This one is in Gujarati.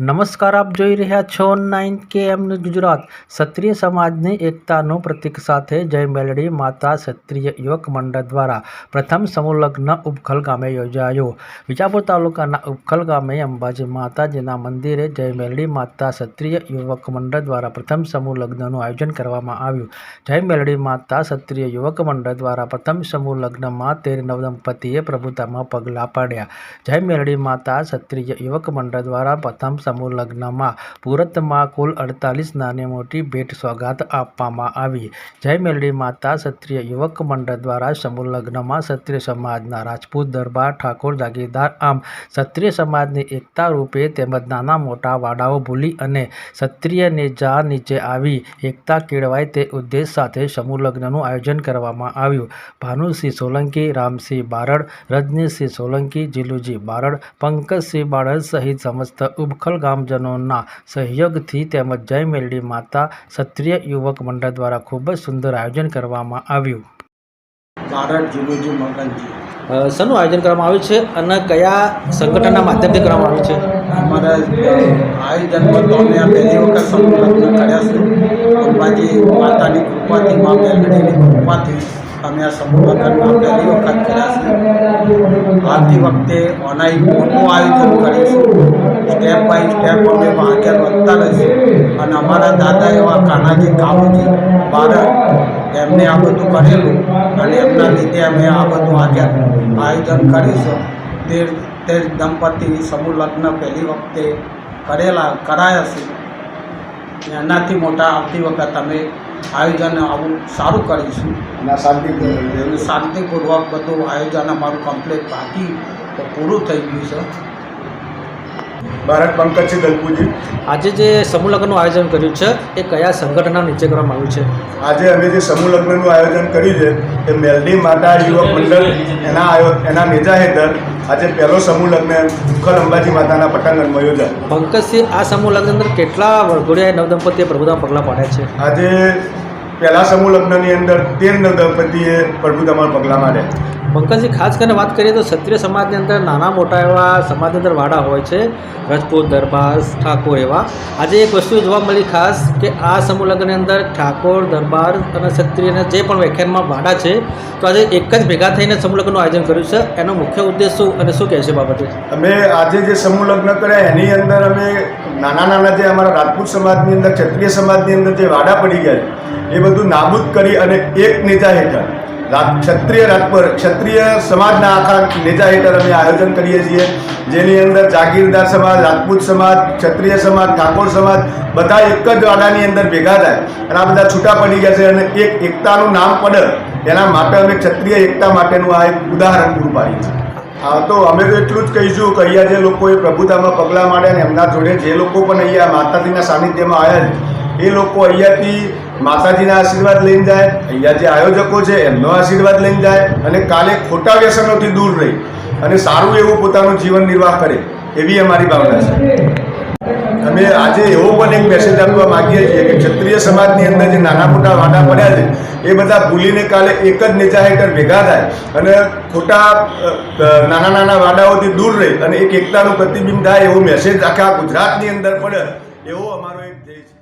નમસ્કાર, આપ જોઈ રહ્યા છો નાઇન કે એમ ગુજરાત. ક્ષત્રિય સમાજની એકતાનું પ્રતિક સાથે જય મેલડી માતા ક્ષત્રિય યુવક મંડળ દ્વારા પ્રથમ સમૂહલગ્ન ઉપખલ ગામે યોજાયો. વિજાપુર તાલુકાના ઉપખલ ગામે અંબાજી માતાજીના મંદિરે જય મેલડી માતા ક્ષત્રિય યુવક મંડળ દ્વારા પ્રથમ સમૂહ લગ્નનું આયોજન કરવામાં આવ્યું. જય મેલડી માતા ક્ષત્રિય યુવક મંડળ દ્વારા પ્રથમ સમૂહ લગ્નમાં તેર નવદંપતિએ પ્રભુતામાં પગલાં પાડ્યા. જય મેલડી માતા ક્ષત્રિય યુવક મંડળ દ્વારા પ્રથમ સમૂહ લગ્નમાં પુરતમાં કુલ અડતાલીસ નાની મોટી ભેટ સોગાત આપવામાં આવી. જય મેલડી માતા, ક્ષત્રિય યુવક મંડળ દ્વારા સમૂહ લગ્નમાં ક્ષત્રિય સમાજના રાજપૂત દરબાર ઠાકોર જાગીરદાર આમ ક્ષત્રિય સમાજની એકતા રૂપે તેમજ નાના મોટા વાડાઓ ભૂલી અને ક્ષત્રિયને જા નીચે આવી એકતા કેળવાય તે ઉદ્દેશ સાથે સમૂહ લગ્નનું આયોજન કરવામાં આવ્યું. ભાનુસિંહ સોલંકી, રામસિંહ બારડ રજનીશસિંહ સોલંકી, જીલુજી બારડ, પંકજસિંહ બારડ સહિત સમસ્ત ઉબખલ ગામજનોના સહયોગથી તેમજ જય મેલડી માતા ક્ષત્રિય યુવક મંડળ દ્વારા ખૂબ જ સુંદર આયોજન કરવામાં આવ્યું. શાનું આયોજન કરવામાં આવ્યું છે અને કયા સંગઠનના માધ્યમથી કરવામાં આવ્યું છે? અમારા આયોજનમાં તો અમે આ પહેલી વખત સમૂહ કર્યા છે. અંબાજી માતાની કૃપાથી મા મેલડીની કૃપાથી અમે આ સમૂહ પહેલી વખત કર્યા છે. આવતી વખતે ઓનલાઈન મોટું આયોજન કરીશું. સ્ટેપ બાય સ્ટેપ અમે આગળ વધતા રહીશું અને અમારા દાદા એવા કાનાજી કાબુજી ભારત એમને આ બધું કરેલું અને એમના લીધે અમે આ બધું આગળ આયોજન કરીશું. તે તે દંપતીની સમૂહ લગ્ન પહેલી વખતે કરેલા કરાયા છે. એનાથી મોટા આવતી વખત અમે આયોજન આવું સારું કરીશું. શાંતિપૂર્વક શાંતિપૂર્વક બધું આયોજન અમારું કમ્પ્લીટ બાકી તો પૂરું થઈ ગયું છે. ભારત પંકજસિંહ દલપુજી. આજે જે સમૂહ લગ્નનું આયોજન કર્યું છે એ કયા સંગઠનના નીચે કરવામાં આવ્યું છે? આજે અમે જે સમૂહ લગ્નનું આયોજન કર્યું છે એ મેલડી માતા યુવક મંડળ એના આયો એના નેજા હેઠળ આજે પહેલો સમૂહ લગ્ન ઉખલ અંબાજી માતાના પટાંગણમાં યોજાય પંકજસિંહ આ સમૂહ લગ્ન અંદર કેટલા વરઘોડિયા નવદંપતિએ પ્રભુતા પગલાં પાડ્યા છે? આજે પહેલા સમૂહ લગ્નની અંદર તેર નવ દંપતીએ પ્રભુતામાં પગલાં માર્યા. પંકજજી, ખાસ કરીને વાત કરીએ તો ક્ષત્રિય સમાજની અંદર નાના મોટા એવા સમાજની અંદર વાડા હોય છે, રજપૂત, દરબાર, ઠાકોર એવા. આજે એક વસ્તુ જોવા મળી ખાસ કે આ સમૂહ લગ્નની અંદર ઠાકોર, દરબાર અને ક્ષત્રિયના જે પણ વ્યાખ્યાનમાં વાડા છે, તો આજે એક જ ભેગા થઈને સમૂહ લગ્નનું આયોજન કર્યું છે. એનો મુખ્ય ઉદ્દેશ શું અને શું કહે છે બાબતે? અમે આજે જે સમૂહ લગ્ન કર્યા, એની અંદર અમે નાના નાના જે અમારા રાજપૂત સમાજની અંદર, ક્ષત્રિય સમાજની અંદર જે વાડા પડી ગયા એ બધું નાબૂદ કરી અને એક નેતા હેઠળ ક્ષત્રિય રાજપર ક્ષત્રિય સમાજના આખા નેજા હેઠળ અમે આયોજન કરીએ છીએ. જેની અંદર જાગીરદાર સમાજ, રાજપૂત સમાજ, ક્ષત્રિય સમાજ, ઠાકોર સમાજ બધા એક જ વાડાની અંદર ભેગા થાય અને આ બધા છૂટા પડી ગયા છે અને એક એકતાનું નામ પડે એના માટે અમે ક્ષત્રિય એકતા માટેનું આ એક ઉદાહરણ પૂરું પાડીએ છીએ હા, તો અમે તો એટલું જ કહીશું કે અહીંયા જે લોકોએ પ્રભુતામાં પગલાં માંડ્યા ને એમના જોડે જે લોકો પણ અહીંયા માતાજીના સાનિધ્યમાં આવ્યા છે એ લોકો અહીંયાથી માતાજીના આશીર્વાદ લઈને જાય. અહીંયા જે આયોજકો છે, એમનો આશીર્વાદ લઈને જાય અને કાલે ખોટા વ્યસનોથી દૂર રહી અને સારું એવું પોતાનું જીવન નિર્વાહ કરે, એવી અમારી ભાવના છે. અમે આજે એવો પણ એક મેસેજ આપવા માંગીએ છીએ કે ક્ષત્રિય સમાજની અંદર જે નાના મોટા વાડા પડ્યા છે, એ બધા ભૂલીને કાલે એક જ નેજા હેઠળ ભેગા થાય અને ખોટા નાના નાના વાડાઓથી દૂર રહી અને એક એકતાનું પ્રતિબિંબ થાય એવો મેસેજ આખા ગુજરાતની અંદર પડે, એવો અમારો એક ધ્યેય છે.